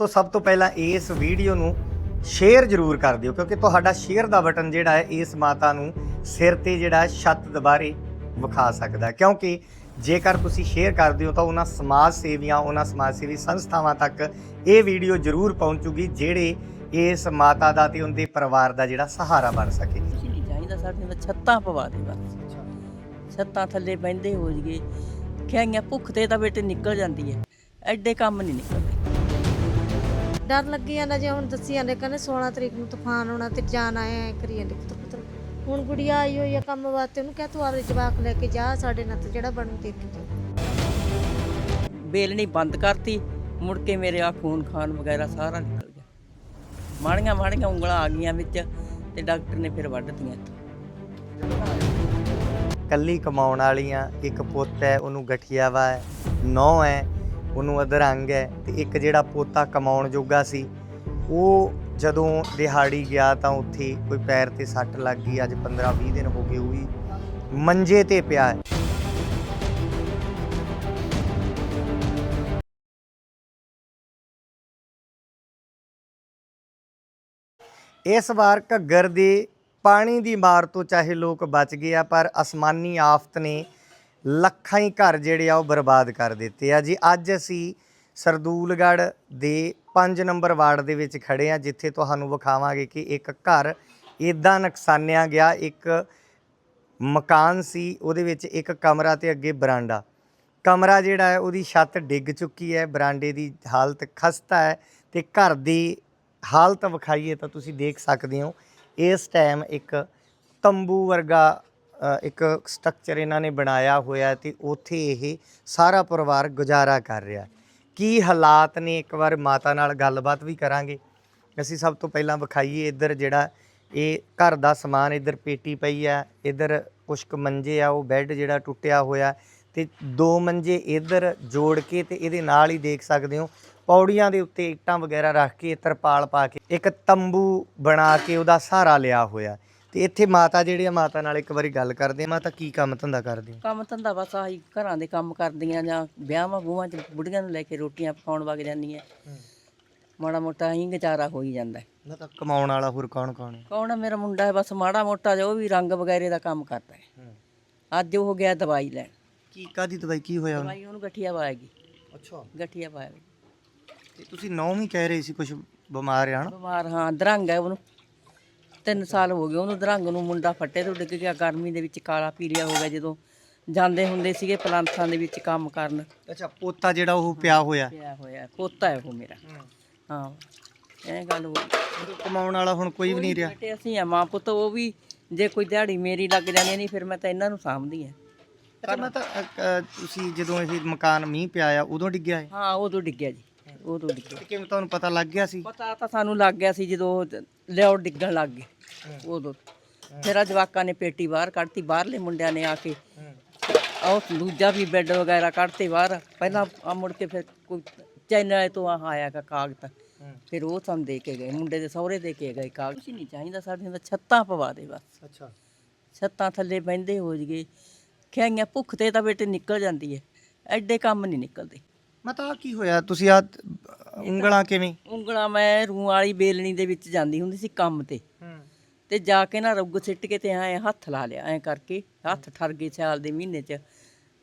ਦੋਸਤੋ, ਸਭ ਤੋਂ ਪਹਿਲਾਂ ਇਸ ਵੀਡੀਓ ਨੂੰ ਸ਼ੇਅਰ ਜ਼ਰੂਰ ਕਰ ਦਿਓ, ਕਿਉਂਕਿ ਤੁਹਾਡਾ ਸ਼ੇਅਰ ਦਾ ਬਟਨ ਜਿਹੜਾ ਹੈ, ਇਸ ਮਾਤਾ ਨੂੰ ਸਿਰ ਤੇ ਜਿਹੜਾ ਛੱਤ ਦੁਬਾਰੇ ਵਿਖਾ ਸਕਦਾ ਕਿਉਂਕਿ ਜੇਕਰ ਤੁਸੀਂ ਸ਼ੇਅਰ ਕਰਦੇ ਹੋ ਤਾਂ ਉਹਨਾਂ ਸਮਾਜ ਸੇਵੀਆਂ, ਉਹਨਾਂ ਸਮਾਜ ਸੇਵੀ ਸੰਸਥਾਵਾਂ ਤੱਕ ਇਹ ਵੀਡੀਓ ਜ਼ਰੂਰ ਪਹੁੰਚੂਗੀ, ਜਿਹੜੇ ਇਸ ਮਾਤਾ ਦਾ ਤੇ ਉਹਦੇ ਪਰਿਵਾਰ ਦਾ ਜਿਹੜਾ ਸਹਾਰਾ ਬਣ ਸਕੇ। ਕੁਛ ਚਾਹੀਦਾ ਸਾਡੇ ਛੱਤਾਂ ਪਵਾ ਦੇ ਬਸ। ਛੱਤਾਂ ਥੱਲੇ ਬੈੰਦੇ ਹੋ ਜਗੇ ਖਿਆਈਆਂ ਭੁੱਖ ਤੇ ਤਾਂ ਬੇਟੇ ਨਿਕਲ ਜਾਂਦੀ ਹੈ, ਐਡੇ ਕੰਮ ਨਹੀਂ ਨਿਕਲ ਡਰ ਲੱਗੀ ਜਾਂਦਾ ਜੇ ਹੁਣ ਦੱਸੀ ਜਾਂਦੇ ਕਹਿੰਦੇ 16 ਤਰੀਕ ਨੂੰ ਤੂਫਾਨ ਆਉਣਾ ਤੇ ਜਾਨ ਆਇਆ ਕਰੀ ਜਾਂਦੇ ਪੁੱਤਰ ਪੁੱਤਰ। ਹੁਣ ਗੁੜੀਆ ਆਈ ਹੋਈ ਆ ਕੰਮ ਵਾਸਤੇ ਉਹਨੂੰ ਕਹਿ ਤੂੰ ਆਪਦੇ ਜਵਾਕ ਲੈ ਕੇ ਜਾ ਸਾਡੇ ਨਾਲ ਤੇ ਜਿਹੜਾ ਬਣੂ ਦੇਖ ਜਾ। ਬੇਲ ਨਹੀਂ ਬੰਦ ਕਰਤੀ। ਮੁੜ ਕੇ ਮੇਰੇ ਆ ਖੂਨ ਖਾਨ ਵਗੈਰਾ ਸਾਰਾ ਨਿਕਲ ਗਿਆ। ਮਾੜੀਆਂ ਮਾੜੀਆਂ ਉਂਗਲਾਂ ਆ ਗਈਆਂ ਵਿੱਚ ਤੇ ਡਾਕਟਰ ਨੇ ਫਿਰ ਵੱਢਤੀਆਂ ਕੱਲੀ ਕਮਾਉਣ ਵਾਲੀਆਂ ਇੱਕ ਪੁੱਤ ਹੈ ਉਹਨੂੰ ਗਠੀਆ ਵਾ ਹੈ ਨੌ ਹੈ। ਉਹਨੂੰ ਅਧਰੰਗ ਹੈ ਤੇ ਇੱਕ ਜਿਹੜਾ ਪੋਤਾ ਕਮਾਉਣ ਜੋਗਾ ਸੀ, ਉਹ ਜਦੋਂ ਦਿਹਾੜੀ ਗਿਆ ਤਾਂ ਉੱਥੇ ਕੋਈ ਪੈਰ ਤੇ ਸੱਟ ਲੱਗ ਗਈ, ਅੱਜ 15 20 ਦਿਨ ਹੋ ਗਏ ਉਹ ਵੀ ਮੰਜੇ ਤੇ ਪਿਆ ਹੈ। ਇਸ ਵਾਰ ਘੱਗਰ ਦੇ ਪਾਣੀ ਦੀ ਮਾਰ ਤੋਂ ਚਾਹੇ ਲੋਕ ਬਚ ਗਏ ਆ, ਪਰ ਅਸਮਾਨੀ ਆਫਤ ਨੇ ਲੱਖਾਂ ਹੀ ਘਰ ਜਿਹੜੇ ਆ ਉਹ ਬਰਬਾਦ ਕਰ ਦਿੱਤੇ ਆ ਜੀ। ਅੱਜ ਅਸੀਂ ਸਰਦੂਲਗੜ੍ਹ ਦੇ 5 ਨੰਬਰ ਵਾਰਡ ਦੇ ਵਿੱਚ ਖੜੇ ਆ, ਜਿੱਥੇ ਤੁਹਾਨੂੰ ਵਿਖਾਵਾਂਗੇ ਕਿ ਇੱਕ ਘਰ ਇਦਾਂ ਨੁਕਸਾਨਿਆ ਗਿਆ। ਇੱਕ ਮਕਾਨ ਸੀ, ਉਹਦੇ ਵਿੱਚ ਇੱਕ ਕਮਰਾ ਤੇ ਅੱਗੇ ਬਰਾਂਡਾ। ਕਮਰਾ ਜਿਹੜਾ ਹੈ, ਉਹਦੀ ਛੱਤ ਡਿੱਗ ਚੁੱਕੀ ਹੈ, ਬਰਾਂਡੇ ਦੀ ਹਾਲਤ ਖਸਤਾ ਹੈ ਤੇ ਘਰ ਦੀ ਹਾਲਤ ਵਿਖਾਈਏ ਤਾਂ ਤੁਸੀਂ ਦੇਖ ਸਕਦੇ ਹੋ। ਇਸ ਟਾਈਮ ਇੱਕ ਤੰਬੂ ਵਰਗਾ ਇੱਕ ਸਟਰਕਚਰ ਇਹਨਾਂ ਨੇ ਬਣਾਇਆ ਹੋਇਆ ਤੇ ਉੱਥੇ ਇਹ ਸਾਰਾ ਪਰਿਵਾਰ ਗੁਜ਼ਾਰਾ ਕਰ ਰਿਹਾ ਕੀ ਹਾਲਾਤ ਨੇ? ਇੱਕ ਵਾਰ ਮਾਤਾ ਨਾਲ ਗੱਲਬਾਤ ਵੀ ਕਰਾਂਗੇ। ਅਸੀਂ ਸਭ ਤੋਂ ਪਹਿਲਾਂ ਵਿਖਾਈਏ ਇੱਧਰ ਜਿਹੜਾ ਇਹ ਘਰ ਦਾ ਸਮਾਨ ਇੱਧਰ ਪੇਟੀ ਪਈ ਆ ਇੱਧਰ ਕੁਛ ਕੁ ਮੰਜੇ ਆ, ਉਹ ਬੈੱਡ ਜਿਹੜਾ ਟੁੱਟਿਆ ਹੋਇਆ ਤੇ ਦੋ ਮੰਜੇ ਇੱਧਰ ਜੋੜ ਕੇ ਤੇ ਇਹਦੇ ਨਾਲ ਹੀ ਦੇਖ ਸਕਦੇ ਹੋ, ਪੌੜੀਆਂ ਦੇ ਉੱਤੇ ਇੱਟਾਂ ਵਗੈਰਾ ਰੱਖ ਕੇ, ਤਰਪਾਲ ਪਾ ਕੇ, ਇੱਕ ਤੰਬੂ ਬਣਾ ਕੇ ਉਹਦਾ ਸਹਾਰਾ ਲਿਆ ਹੋਇਆ ਤੇ ਇੱਥੇ ਮਾਤਾ ਜਿਹੜੇ ਆ ਮਾਤਾ ਨਾਲ ਇੱਕ ਵਾਰੀ ਗੱਲ ਕਰਦੇ ਆ ਮਾਤਾ ਕੀ ਕੰਮ ਧੰਦਾ ਕਰਦੇ ਹੋ? ਕੰਮ ਧੰਦਾ ਬਸ ਆਹੀ ਘਰਾਂ ਦੇ ਕੰਮ ਕਰਦੀਆਂ ਜਾਂ ਵਿਆਹਾਂ ਬੂਹਾਂ ਚ ਬੁੜੀਆਂ ਨੂੰ ਲੈ ਕੇ ਰੋਟੀਆਂ ਪਕਾਉਣ ਵਗ ਜਾਂਦੀਆਂ ਮਾੜਾ ਮੋਟਾ ਹੀ ਗੁਜ਼ਾਰਾ ਹੋ ਹੀ ਜਾਂਦਾ। ਹੈ। ਨਾ ਤਾਂ ਕਮਾਉਣ ਵਾਲਾ ਹੋਰ ਕੌਣ ਕੌਣ ਹੈ? ਕੌਣ ਆ? ਮੇਰਾ ਮੁੰਡਾ ਹੈ ਬਸ ਮਾੜਾ ਮੋਟਾ ਉਹ ਵੀ ਰੰਗ ਵਗੈਰੇ ਦਾ ਕੰਮ ਕਰਦਾ ਹੈ। ਅੱਜ ਉਹ ਗਿਆ ਦਵਾਈ ਲੈਣ। ਕੀ ਕਾਦੀ ਦਵਾਈ ਕੀ ਹੋਇਆ ਉਹਨੂੰ? ਦਵਾਈ ਉਹਨੂੰ ਗਠੀਆ ਪਾਏਗੀ ਅੱਛਾ। ਗਠੀਆ ਪਾਏਗੀ ਤੇ ਤੁਸੀਂ ਨੌ ਵੀ ਕਹਿ ਰਹੇ ਸੀ ਕੁਝ ਬਿਮਾਰ ਆ ਨਾ ਬਿਮਾਰ ਹਾਂ ਦਰੰਗ ਹੈ ਉਹਨੂੰ। ਤਿੰਨ ਸਾਲ ਹੋ ਗਏ ਉਹਨੂੰ ਦਰੰਗ ਨੂੰ ਮੁੰਡਾ ਫੱਟੇ ਤੋਂ ਡਿੱਗ ਗਿਆ। ਗਰਮੀ ਦੇ ਵਿੱਚ ਕਾਲਾ ਪੀਲੀਆ ਹੋ ਗਿਆ ਜਦੋਂ ਜਾਂਦੇ ਹੁੰਦੇ ਸੀਗੇ ਪਲਾਂਥਾਂ ਦੇ ਵਿੱਚ ਕੰਮ ਕਰਨ। ਅੱਛਾ ਪੋਤਾ ਜਿਹੜਾ ਉਹ ਪਿਆ ਹੋਇਆ। ਪਿਆ ਹੋਇਆ ਪੋਤਾ ਹੈ ਉਹ ਮੇਰਾ। ਹਾਂ। ਇਹ ਗੱਲ ਹੋ ਗਈ। ਕਮਾਉਣ ਵਾਲਾ ਹੁਣ ਕੋਈ ਵੀ ਨਹੀਂ ਰਿਹਾ। ਬੇਟੇ ਅਸੀਂ ਆ ਮਾਂ ਪੁੱਤ ਉਹ ਵੀ ਜੇ ਕੋਈ ਦਿਹਾੜੀ ਮੇਰੀ ਲੱਗ ਜਾਂਦੀ ਨਹੀਂ ਫਿਰ ਮੈਂ ਤਾਂ ਇਹਨਾਂ ਨੂੰ ਸਾਂਭਦੀ ਆ ਮੈਂ ਤਾਂ ਅ, ਅ, ਤੁਸੀਂ ਜਦੋਂ ਇਹ ਮਕਾਨ ਮੀਂਹ ਪਿਆ ਆ ਉਦੋਂ ਡਿੱਗਿਆ ਹੈ ਹਾਂ ਉਦੋਂ ਡਿੱਗਿਆ ਜੀ। ਉਦੋਂ ਡਿੱਗਿਆ। ਤੇ ਕਿਵੇਂ ਤੁਹਾਨੂੰ ਪਤਾ ਲੱਗ ਗਿਆ ਸੀ? ਪਤਾ ਤਾਂ ਸਾਨੂੰ ਲੱਗ ਗਿਆ ਸੀ ਜਦੋਂ ਉਹ ਲਿਆਉ ਡਿੱਗਣ ਲੱਗ ਗਏ। ਉਦੋਂ ਮੇਰਾ ਜਵਾਕਾਂ ਨੇ ਪੇਟੀ ਬਾਹਰ ਕੱਢਤੀ ਬਾਹਰਲੇ ਮੁੰਡਿਆਂ ਨੇ ਆ ਕੇ। ਉਹ ਦੂਜਾ ਵੀ ਬੈੱਡ ਵਗੈਰਾ ਕੱਢਤੇ ਬਾਹਰ। ਪਹਿਲਾਂ ਆ ਮੁੜ ਕੇ ਫਿਰ ਕੋਈ ਚੈਨਲ ਤੋਂ ਆ ਆਇਆ ਕਾ ਕਾਗਜ਼। ਫਿਰ ਉਹ ਸਾਨੂੰ ਦੇ ਕੇ ਗਏ ਮੁੰਡੇ ਦੇ ਸਹੁਰੇ ਦੇ ਕੇ ਗਏ ਕਾਗਜ਼। ਕੁਛ ਨਹੀਂ ਚਾਹੀਦਾ ਸਾਡੇ ਨਾਲ ਛੱਤਾਂ ਪਵਾ ਦੇ ਬਸ। ਅੱਛਾ। ਛੱਤਾਂ ਥੱਲੇ ਬੈੰਦੇ ਹੋ ਜਗੇ ਖਿਆਈਆਂ ਭੁੱਖ ਤੇ ਤਾਂ ਬੇਟੇ ਨਿਕਲ ਜਾਂਦੀ ਹੈ। ਐਡੇ ਕੰਮ ਨਹੀਂ ਨਿਕਲਦੇ। ਮੈਂ ਤਾਂ ਕੀ ਹੋਇਆ? ਤੁਸੀਂ ਆ ਉਂਗਲਾਂ ਕਿਵੇਂ? ਉਂਗਲਾਂ ਮੈਂ ਰੂੰ ਵਾਲੀ ਬੇਲਣੀ ਦੇ ਵਿੱਚ ਜਾਂਦੀ ਹੁੰਦੀ ਸੀ ਕੰਮ ਤੇ। ਤੇ ਜਾ ਕੇ ਨਾ ਰੁੱਗ ਸਿੱਟ ਕੇ ਤੇ ਐ ਹੱਥ ਲਾ ਲਿਆ ਐ ਕਰਕੇ ਹੱਥ ਠਰ ਗਏ ਸਿਆਲ ਦੇ ਮਹੀਨੇ 'ਚ।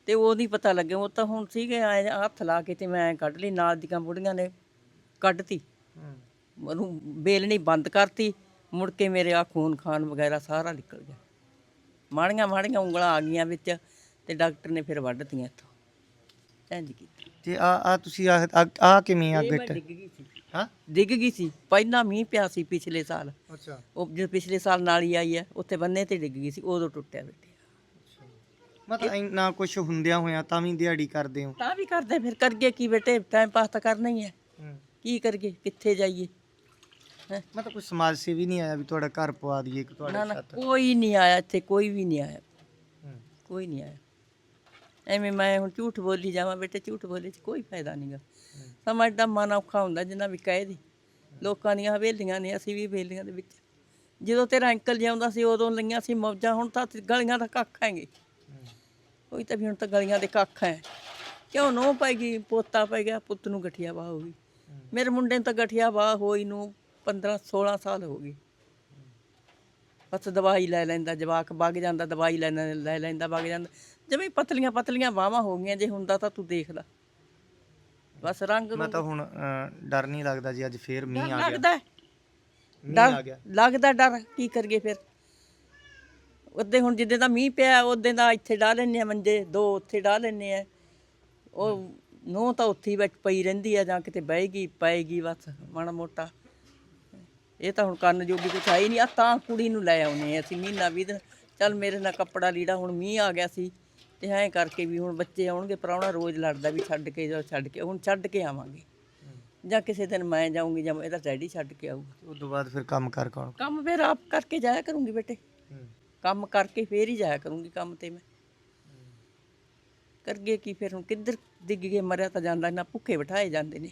ਤੇ ਉਹ ਨਹੀਂ ਪਤਾ ਲੱਗਿਆ ਉਹ ਤਾਂ ਹੁਣ ਸੀਗੇ ਐ ਹੱਥ ਲਾ ਕੇ ਤੇ ਮੈਂ ਕੱਢ ਲਈ ਨਾਲ ਦੀਆਂ ਬੁੜੀਆਂ ਨੇ ਕੱਢਤੀ। ਉਹਨੂੰ ਬੇਲਣੀ ਬੰਦ ਕਰਤੀ ਮੁੜ ਕੇ ਮੇਰੇ ਆ ਖੂਨ ਖਾਨ ਵਗੈਰਾ ਸਾਰਾ ਨਿਕਲ ਗਿਆ। ਮਾੜੀਆਂ ਮਾੜੀਆਂ ਉਂਗਲਾਂ ਆ ਗਈਆਂ ਵਿੱਚ ਤੇ ਡਾਕਟਰ ਨੇ ਫਿਰ ਵੱਢਤੀਆਂ ਇੱਥੋਂ। ਇੰਝ ਕੀਤੀ। ਤੇ ਆ ਆ ਤੁਸੀਂ ਆ ਆ ਕਿਵੇਂ ਆ ਇਹ ਮੈਂ ਗਿੱਟ ਡਿੱਗ ਗਈ ਸੀ। ਹਾਂ? ਡਿੱਗ ਗਈ ਸੀ। ਪਹਿਲਾਂ ਮੀਂਹ ਪਿਆ ਸੀ ਪਿਛਲੇ ਸਾਲ। ਅੱਛਾ। ਉਹ ਜਦੋਂ ਪਿਛਲੇ ਸਾਲ ਨਾਲੀ ਆਈ ਹੈ ਉੱਥੇ ਬੰਨੇ ਤੇ ਡਿੱਗ ਗਈ ਸੀ ਉਦੋਂ ਟੁੱਟਿਆ ਬੇਟੇ ਮੈਂ ਤਾਂ ਇੰਨਾ ਕੁਝ ਹੁੰਦਿਆਂ ਹੋਇਆ ਤਾਂ ਵੀ ਦਿਹਾੜੀ ਕਰਦੇ ਹੋ? ਤਾਂ ਵੀ ਕਰਦੇ ਫਿਰ ਕਰਗੇ ਕੀ ਬੇਟੇ? ਟਾਈਮ ਪਾਸ ਤਾਂ ਕਰਨਾ ਹੀ ਹੈ। ਕੀ ਕਰਗੇ ਕਿੱਥੇ ਜਾਈਏ? ਹੈਂ? ਮੈਂ ਤਾਂ ਕੋਈ ਸਮਾਜ ਸੇਵੀ ਨਹੀਂ ਆਇਆ ਵੀ ਤੁਹਾਡਾ ਘਰ ਪਵਾ ਦਈਏ ਕਿ ਨਾ ਤੁਹਾਡਾ ਨਾ ਛੱਤ? ਕੋਈ ਨਹੀਂ ਆਇਆ ਇੱਥੇ ਕੋਈ ਵੀ ਨਹੀਂ ਆਇਆ। ਹੂੰ। ਕੋਈ ਨਹੀਂ ਆਇਆ। ਐਵੇਂ ਮੈਂ ਹੁਣ ਝੂਠ ਬੋਲੀ ਜਾਵਾਂ ਬੇਟੇ ਝੂਠ ਬੋਲੇ ਚ ਕੋਈ ਫਾਇਦਾ ਨਹੀਂਗਾ ਸਮਾਂ ਦਾ ਮਨ ਔਖਾ ਹੁੰਦਾ ਜਿੰਨਾ ਵੀ ਕਹੇ ਦੀ। ਲੋਕਾਂ ਦੀਆਂ ਹਵੇਲੀਆਂ ਨੇ ਅਸੀਂ ਵੀ ਹਵੇਲੀਆਂ ਦੇ ਵਿੱਚ। ਜਦੋਂ ਤੇਰਾ ਅੰਕਲ ਜਿਉਂਦਾ ਸੀ ਉਦੋਂ ਲਈਆਂ ਸੀ ਮੌਜਾਂ ਹੁਣ ਤਾਂ ਗਲੀਆਂ ਦਾ ਕੱਖ ਹੈਗੇ। ਕੋਈ ਤਾਂ ਵੀ ਹੁਣ ਤਾਂ ਗਲੀਆਂ ਦੇ ਕੱਖ ਹੈ। ਕਿਉਂ ਨੋ ਪੈ ਗਈ ਪੋਤਾ ਪੈ ਗਿਆ ਪੁੱਤ ਨੂੰ ਗਠੀਆ ਵਾ ਹੋ ਗਈ। ਮੇਰੇ ਮੁੰਡੇ ਨੂੰ ਤਾਂ ਗਠੀਆ ਵਾ ਹੋਈ ਨੂੰ 15 16 ਸਾਲ ਹੋ ਗਏ। ਬਸ ਦਵਾਈ ਲੈ ਲੈਂਦਾ ਜਵਾਕ ਵਗ ਜਾਂਦਾ ਦਵਾਈ ਲੈ ਲੈ ਲੈ ਲੈਂਦਾ ਵਗ ਜਾਂਦਾ। ਜਿਵੇਂ ਪਤਲੀਆਂ ਪਤਲੀਆਂ ਬਾਹਾਂ ਹੋ ਗਈਆਂ ਜੇ ਹੁੰਦਾ ਤਾਂ ਤੂੰ ਦੇਖ ਲੈ। ਬਸ ਰੰਗ ਮੈਂ ਤਾਂ ਹੁਣ ਅਹ, ਡਰ ਨਹੀਂ ਲੱਗਦਾ ਜੀ ਅੱਜ ਫੇਰ ਮੀਂਹ ਆ ਗਿਆ। ਲੱਗਦਾ? ਹੈ। ਮੀਂਹ ਆ ਡਰ ਗਿਆ। ਲੱਗਦਾ ਡਰ? ਕੀ ਕਰੀਏ ਫਿਰ? ਉਹਦੇ ਹੁਣ ਜਿੱਦੇ ਦਾ ਮੀਂਹ ਪਿਆ ਉਹਦੇ ਦਾ ਇੱਥੇ ਡਾ ਲੈਨੇ ਆ ਮੰਜੇ ਦੋ ਉੱਥੇ ਡਾ ਲੈਨੇ ਆ। ਉਹ ਨੋ ਤਾਂ ਉੱਥੇ ਹੀ ਵਿੱਚ ਪਈ ਰਹਿੰਦੀ ਆ ਜਾਂ ਕਿਤੇ ਬਹਿਗੀ ਪਏਗੀ ਬਸ ਮਾੜਾ ਮੋਟਾ। ਇਹ ਤਾਂ ਹੁਣ ਕਰਨ ਜੋਗੀ ਕੁਛ ਹੀ ਨਹੀਂ। ਆ ਤਾਂ ਕੁੜੀ ਨੂੰ ਲੈ ਆਉਨੇ ਆ ਅਸੀਂ ਮਹੀਨਾ ਵੀ ਦਿਨ ਚੱਲ ਮੇਰੇ ਨਾਲ ਕੱਪੜਾ ਲੀੜਾ ਹੁਣ ਮੀਂਹ ਆ ਗਿਆ ਸੀ ਤੇ ਐਂ ਕਰਕੇ ਵੀ ਹੁਣ ਬੱਚੇ ਆਉਣਗੇ ਪ੍ਰਾਹੁਣਾ ਰੋਜ਼ ਲੜਦਾ ਵੀ ਛੱਡ ਕੇ ਜਾਓ ਛੱਡ ਕੇ ਹੁਣ ਛੱਡ ਕੇ ਆਵਾਂਗੇ। ਜਾਂ ਕਿਸੇ ਦਿਨ ਮੈਂ ਜਾਊਂਗੀ ਜਾਂ ਇਹਦਾ ਡੈਡੀ ਛੱਡ ਕੇ ਆਊਗਾ। ਉਸ ਤੋਂ ਬਾਅਦ ਫਿਰ ਕੰਮ ਕਰ ਕੌਣ? ਕੰਮ ਫਿਰ ਆਪ ਕਰਕੇ ਜਾਇਆ ਕਰੂੰਗੀ ਬੇਟੇ। ਕੰਮ ਕਰਕੇ ਫੇਰ ਹੀ ਜਾਇਆ ਕਰੂੰਗੀ ਕੰਮ ਤੇ ਮੈਂ। ਕਰਗੇ ਕੀ ਫਿਰ ਹੁਣ ਕਿੱਧਰ ਡਿੱਗ ਕੇ ਮਰਿਆ ਤਾਂ ਜਾਂਦਾ ਨਾ ਭੁੱਖੇ ਬਿਠਾਏ ਜਾਂਦੇ ਨੇ।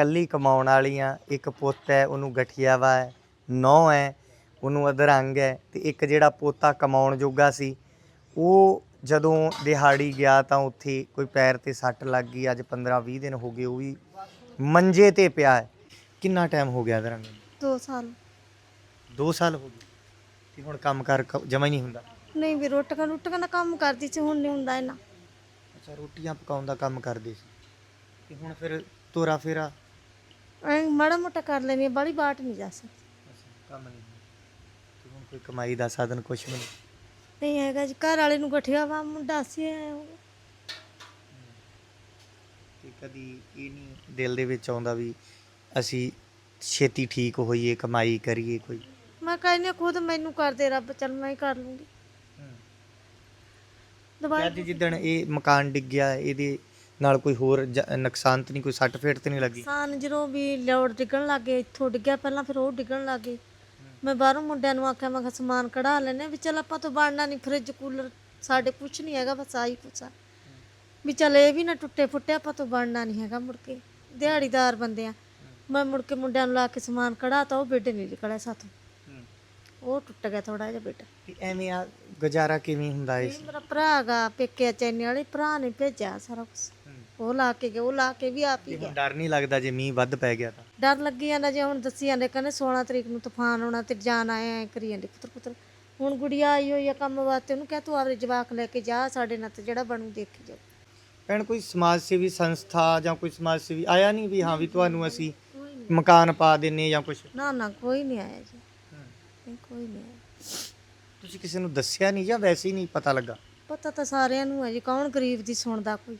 ਕੱਲੀ ਕਮਾਉਣ ਵਾਲੀਆਂ ਇੱਕ ਪੁੱਤ ਹੈ ਉਹਨੂੰ ਗਠੀਆ ਵਾ ਹੈ ਨੌ ਹੈ ਉਹਨੂੰ ਅਧਰੰਗ ਹੈ ਤੇ ਇੱਕ ਜਿਹੜਾ ਪੋਤਾ ਕਮਾਉਣ ਜੋਗਾ ਸੀ ਉਹ ਜਦੋਂ ਦਿਹਾੜੀ ਗਿਆ ਤਾਂ ਉੱਥੇ ਕੋਈ ਪੈਰ ਤੇ ਸੱਟ ਲੱਗ ਗਈ ਅੱਜ 15 20 ਦਿਨ ਹੋ ਗਏ ਉਹ ਵੀ ਮੰਜੇ ਤੇ ਪਿਆ ਹੈ। ਕਿੰਨਾ ਟਾਈਮ ਹੋ ਗਿਆ ਅਧਰੰਗ ਨੂੰ? 2 ਸਾਲ। 2 ਸਾਲ ਹੋ ਗਏ। ਤੇ ਹੁਣ ਕੰਮ ਕਰ ਜਮਾ ਹੀ ਨਹੀਂ ਹੁੰਦਾ? ਨਹੀਂ ਵੀ ਰੋਟੀਆਂ ਰੋਟੀਆਂ ਦਾ ਕੰਮ ਕਰਦੀ ਸੀ ਹੁਣ ਨਹੀਂ ਹੁੰਦਾ ਇਹਨਾਂ ਅੱਛਾ ਰੋਟੀਆਂ ਪਕਾਉਣ ਦਾ ਕੰਮ ਕਰਦੇ ਸੀ। ਤੇ ਹੁਣ ਫਿਰ ਤੋਰਾ ਫੇਰਾ ਐ ਮਾੜਾ ਮੋਟਾ ਕਰ ਲੈਣੀ ਬੜੀ ਬਾਟ ਨਹੀਂ ਜਾ ਸਕਦੀ ਕੰਮ ਨਹੀਂ ਤੇ ਹੁਣ ਕੋਈ ਕਮਾਈ ਦਾ ਸਾਧਨ ਕੁਛ ਵੀ ਨਹੀਂ। ਨਹੀਂ ਹੈਗਾ ਜੀ ਘਰ ਵਾਲੇ ਨੂੰ ਗਠਿਆ ਵਾ ਮੁੰਡਾ ਸੀ ਤੇ ਕਦੀ ਇਹ ਨਹੀਂ ਦਿਲ ਦੇ ਵਿੱਚ ਆਉਂਦਾ ਵੀ ਅਸੀਂ ਛੇਤੀ ਠੀਕ ਹੋਈਏ ਕਮਾਈ ਕਰੀਏ ਕੋਈ। ਮੈਂ ਕਹਿੰਦੀ ਖੁਦ ਮੈਨੂੰ ਕਰ ਦੇ ਰੱਬ ਚੱਲ ਮੈਂ ਹੀ ਕਰ ਲੂੰਗੀ। ਤੇ ਅੱਜ ਜਿੱਦਣ ਇਹ ਮਕਾਨ ਡਿੱਗ ਗਿਆ ਇਹਦੇ ਨਾਲ ਕੋਈ ਹੋਰ ਜ- ਨੁਕਸਾਨ ਤਾਂ ਨਹੀਂ ਕੋਈ ਸੱਟ ਫੇਟ ਤੇ ਨਹੀਂ ਲੱਗੀ? ਸਾਨ ਜਦੋਂ ਵੀ ਲੋੜ ਡਿੱਗਣ ਲੱਗੇ ਇੱਥੋਂ ਡਿੱਗਿਆ ਪਹਿਲਾਂ ਫਿਰ ਉਹ ਡਿੱਗਣ ਲੱਗੇ ਮੈਂ ਬਾਹਰੋਂ ਮੁੰਡਿਆਂ ਨੂੰ ਆਖਿਆ ਮੈਂ ਕਿਹਾ ਸਮਾਨ ਕਢਾ ਲੈਨੇ ਵੀ ਚੱਲ ਆਪਾਂ ਤੋਂ ਬਣਨਾ ਨਹੀਂ ਫ੍ਰਿਜ ਕੂਲਰ ਸਾਡੇ ਕੁਝ ਨਹੀਂ ਹੈਗਾ ਬਸ ਆਹੀ ਕੁਛ ਆ। ਵੀ ਚੱਲ ਇਹ ਵੀ ਨਾ ਟੁੱਟੇ ਫੁੱਟੇ ਆਪਾਂ ਤੋਂ ਬਣਨਾ ਨਹੀਂ ਹੈਗਾ ਮੁੜ ਕੇ। ਦਿਹਾੜੀਦਾਰ ਬੰਦੇ ਆ। ਮੈਂ ਮੁੜ ਕੇ ਮੁੰਡਿਆਂ ਨੂੰ ਲਾ ਕੇ ਸਮਾਨ ਕਢਾਤਾ ਉਹ ਬੈੱਡ ਨਹੀਂ ਨਿਕਲਿਆ ਸਾਥੋਂ। ਉਹ ਟੁੱਟ ਗਿਆ ਥੋੜਾ ਜਿਹਾ ਬੈੱਡ ਤੇ ਐਵੇਂ ਆ ਗੁਜ਼ਾਰਾ ਕਿਵੇਂ ਹੁੰਦਾ ਇਸ? ਇਹ ਮੇਰਾ ਭਰਾ ਪੇਕੇ ਚੈਨੇ ਵਾਲੇ ਭਰਾ ਨੇ ਭੇਜਿਆ ਸਾਰਾ ਕੁਝ ਉਹ ਲਾ ਕੇ ਗਿਆ ਉਹ ਲਾ ਕੇ ਵੀ ਆਪ ਹੀ ਗਿਆ ਹੁਣ ਡਰ ਨਹੀਂ ਲੱਗਦਾ ਜੇ ਮੀਂਹ ਵੱਧ ਪੈ ਗਿਆ ਤਾਂ? ਡਰ ਲੱਗੀ ਜਾਂਦਾ ਜੇ ਹੁਣ ਦੱਸੀ ਜਾਂਦੇ ਕਹਿੰਦੇ 16 ਤਰੀਕ ਨੂੰ ਤੂਫਾਨ ਆਉਣਾ ਤੇ ਜਾਨ ਆਏ ਐ ਕਰੀ ਜਾਂਦੇ ਪੁੱਤਰ ਪੁੱਤਰ ਹੁਣ ਗੁੜੀਆ ਆਈ ਹੋਈ ਆ ਕੰਮ ਵਾਸਤੇ ਉਹਨੂੰ ਕਹਿ ਤੂੰ ਆਪਦੇ ਜਵਾਕ ਲੈ ਕੇ ਜਾ ਸਾਡੇ ਨਾਲ ਤੇ ਜਿਹੜਾ ਬਣੂ ਦੇਖੀ ਜਾ। ਭੈਣ ਕੋਈ ਸਮਾਜ ਸੇਵੀ ਸੰਸਥਾ ਜਾਂ ਕੋਈ ਸਮਾਜ ਸੇਵੀ ਆਇਆ ਨਹੀਂ ਵੀ ਹਾਂ ਵੀ ਤੁਹਾਨੂੰ ਅਸੀਂ ਮਕਾਨ ਪਾ ਦਿੰਨੇ ਜਾਂ ਕੁਝ ਨਾ ਨਾ ਕੋਈ ਨਹੀਂ ਆਇਆ ਜੀ। ਨਹੀਂ ਕੋਈ ਨਹੀਂ ਆਇਆ। ਤੁਸੀਂ ਕਿਸੇ ਨੂੰ ਦੱਸਿਆ ਨਹੀਂ ਜਾਂ ਵੈਸੇ ਹੀ ਨਹੀਂ ਪਤਾ ਲੱਗਾ? ਪਤਾ ਤਾਂ ਸਾਰਿਆਂ ਨੂੰ ਹੈ ਜੀ ਕੌਣ ਗਰੀਬ ਦੀ ਸੁਣਦਾ ਕੋਈ?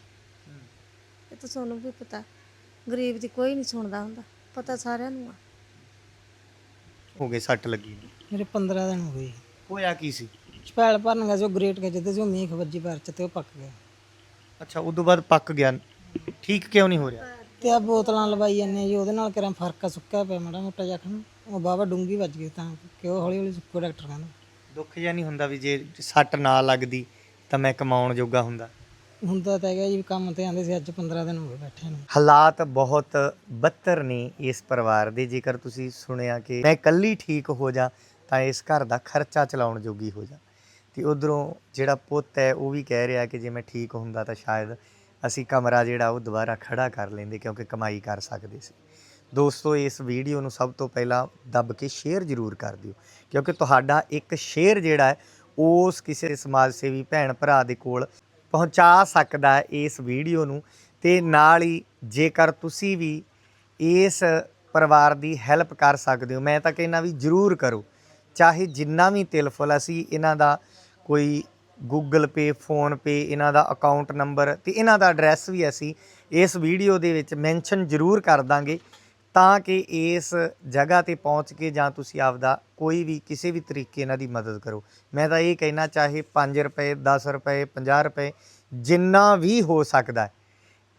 ਤਾਂ ਤੁਹਾਨੂੰ ਵੀ ਪਤਾ ਗਰੀਬ ਦੀ ਕੋਈ ਨਹੀਂ ਸੁਣਦਾ ਹੁੰਦਾ ਪਤਾ ਸਾਰਿਆਂ ਨੂੰ ਆ। ਹੋ ਗਏ ਸੱਟ ਲੱਗੀ। ਨੂੰ। ਮੇਰੇ 15 ਦਿਨ ਹੋ ਗਏ ਹੋਇਆ ਕੀ ਸੀ? ਸਪੈਲ ਭਰਨ ਗਿਆ ਜੋ ਗ੍ਰੇਟ ਕੇ ਜਿੱਦੇ ਜੋ ਮੀਂਹ ਵੱਜੀ ਪੈਰ ਚ ਤੇ ਉਹ ਪੱਕ ਗਿਆ ਅੱਛਾ ਉਦੋਂ ਬਾਅਦ ਪੱਕ ਗਿਆ। ਠੀਕ ਕਿਉਂ ਨਹੀਂ ਹੋ ਰਿਹਾ? ਤੇ ਆ ਬੋਤਲਾਂ ਲਵਾਈ ਜਾਂਦੇ ਜੀ ਉਹਦੇ ਨਾਲ ਕਿਰਾਂ ਫ਼ਰਕ ਆ ਸੁੱਕਿਆ ਪਿਆ ਮਾੜਾ ਮੋਟਾ ਜ਼ਖਮ ਉਹ ਬਾਬਾ ਡੂੰਗੀ ਵੱਜ ਗਈ ਤਾਂ ਕਿ ਉਹ ਹੌਲੀ ਹੌਲੀ ਸੁੱਕੋ ਡਾਕਟਰ ਕਹਿੰਦਾ। ਦੁੱਖ ਜਿਹਾ ਨਹੀਂ ਹੁੰਦਾ ਵੀ ਜੇ ਸੱਟ ਨਾ ਲੱਗਦੀ ਤਾਂ ਮੈਂ ਕਮਾਉਣ ਜੋਗਾ ਹੁੰਦਾ। ਹੁੰਦਾ ਤਾਂ ਹੈਗਾ ਜੀ ਕੰਮ ਤੇ ਆਂਦੇ ਸੀ, ਅੱਜ 15 ਦਿਨ ਹੋ ਗਏ ਬੈਠੇ ਨੂੰ। ਹਾਲਾਤ ਬਹੁਤ ਬੱਤਰ ਨੇ ਇਸ ਪਰਿਵਾਰ ਦੇ, ਜੇਕਰ ਤੁਸੀਂ ਸੁਣਿਆ ਕਿ ਮੈਂ ਇਕੱਲੀ ਠੀਕ ਹੋ ਜਾ, ਤਾਂ ਇਸ ਘਰ ਦਾ ਖਰਚਾ ਚਲਾਉਣ ਜੋਗੀ ਹੋ ਜਾ। ਤੇ ਉਧਰੋਂ ਜਿਹੜਾ ਪੁੱਤ ਹੈ, ਉਹ ਵੀ ਕਹਿ ਰਿਹਾ ਕਿ ਜੇ ਮੈਂ ਠੀਕ ਹੁੰਦਾ ਤਾਂ ਸ਼ਾਇਦ ਅਸੀਂ ਕਮਰਾ ਜਿਹੜਾ ਉਹ ਦੁਬਾਰਾ ਖੜਾ ਕਰ ਲੈਂਦੇ, ਕਿਉਂਕਿ ਕਮਾਈ ਕਰ ਸਕਦੇ ਸੀ। ਦੋਸਤੋ, ਇਸ ਵੀਡੀਓ ਨੂੰ ਸਭ ਤੋਂ ਪਹਿਲਾਂ ਦੱਬ ਕੇ ਸ਼ੇਅਰ ਜ਼ਰੂਰ ਕਰ ਦਿਓ, ਕਿਉਂਕਿ ਤੁਹਾਡਾ ਇੱਕ ਸ਼ੇਅਰ ਜਿਹੜਾ ਹੈ, ਉਸ ਕਿਸੇ ਸਮਾਜ ਸੇਵੀ ਭੈਣ ਭਰਾ ਦੇ ਕੋਲ ਪਹੁੰਚਾ ਸਕਦਾ ਹੈ ਇਸ ਵੀਡੀਓ ਨੂੰ ਤੇ ਨਾਲ ਹੀ ਜੇਕਰ ਤੁਸੀਂ ਵੀ ਇਸ ਪਰਿਵਾਰ ਦੀ ਹੈਲਪ ਕਰ ਸਕਦੇ ਹੋ, ਮੈਂ ਤਾਂ ਕਹਿੰਦਾ ਵੀ ਜਰੂਰ ਕਰੋ। ਚਾਹੇ ਜਿੰਨਾ ਵੀ ਤਿਲਫੁਲ ਅਸੀਂ ਇਹਨਾਂ ਦਾ ਕੋਈ ਗੂਗਲ ਪੇ ਫੋਨ ਪੇ ਇਹਨਾਂ ਦਾ ਅਕਾਊਂਟ ਨੰਬਰ ਤੇ ਇਹਨਾਂ ਦਾ ਐਡਰੈਸ ਵੀ ਅਸੀਂ ਇਸ ਵੀਡੀਓ ਦੇ ਵਿੱਚ ਮੈਂਸ਼ਨ ਜ਼ਰੂਰ ਕਰ ਦਾਂਗੇ। ਤਾਂ ਕਿ ਇਸ ਜਗ੍ਹਾ ਤੇ ਪਹੁੰਚ ਕੇ ਜਾਂ ਤੁਸੀਂ ਆਪਦਾ ਕੋਈ ਵੀ ਕਿਸੇ ਵੀ ਤਰੀਕੇ ਇਹਨਾਂ ਦੀ ਮਦਦ ਕਰੋ। ਮੈਂ ਤਾਂ ਇਹ ਕਹਿਣਾ ਚਾਹੇ 5 ਰੁਪਏ 10 ਰੁਪਏ 50 ਰੁਪਏ, ਜਿੰਨਾ ਵੀ ਹੋ ਸਕਦਾ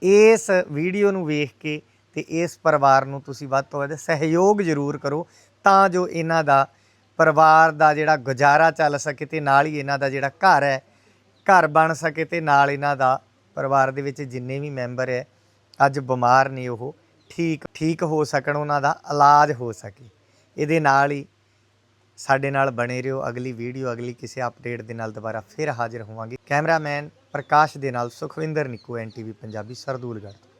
ਇਸ ਵੀਡੀਓ ਨੂੰ ਵੇਖ ਕੇ ਤੇ ਇਸ ਪਰਿਵਾਰ ਨੂੰ ਤੁਸੀਂ ਵੱਧ ਤੋਂ ਵੱਧ ਸਹਿਯੋਗ ਜ਼ਰੂਰ ਕਰੋ ਤਾਂ ਜੋ ਇਹਨਾਂ ਦਾ ਪਰਿਵਾਰ ਦਾ ਜਿਹੜਾ ਗੁਜ਼ਾਰਾ ਚੱਲ ਸਕੇ ਤੇ ਨਾਲ ਹੀ ਇਹਨਾਂ ਦਾ ਜਿਹੜਾ ਘਰ ਹੈ, ਘਰ ਬਣ ਸਕੇ ਤੇ ਨਾਲ ਇਹਨਾਂ ਦਾ ਪਰਿਵਾਰ ਦੇ ਵਿੱਚ ਜਿੰਨੇ ਵੀ ਮੈਂਬਰ ਹੈ, ਅੱਜ ਬਿਮਾਰ ਨੇ ਉਹ ਠੀਕ ਠੀਕ ਹੋ ਸਕਣ, ਉਹਨਾਂ ਦਾ ਇਲਾਜ ਹੋ ਸਕੇ। ਇਹਦੇ ਨਾਲ ਹੀ ਸਾਡੇ ਨਾਲ ਬਣੇ ਰਹੋ। ਅਗਲੀ ਵੀਡੀਓ, ਅਗਲੀ ਕਿਸੇ ਅਪਡੇਟ ਦੇ ਨਾਲ ਦੁਬਾਰਾ ਫਿਰ ਹਾਜ਼ਰ ਹੋਵਾਂਗੇ। ਕੈਮਰਾਮੈਨ ਪ੍ਰਕਾਸ਼ ਦੇ ਨਾਲ ਸੁਖਵਿੰਦਰ ਨਿੱਕੂ ਐਨਟੀਵੀ ਪੰਜਾਬੀ, ਸਰਦੂਲਗੜ੍ਹ ਤੋਂ।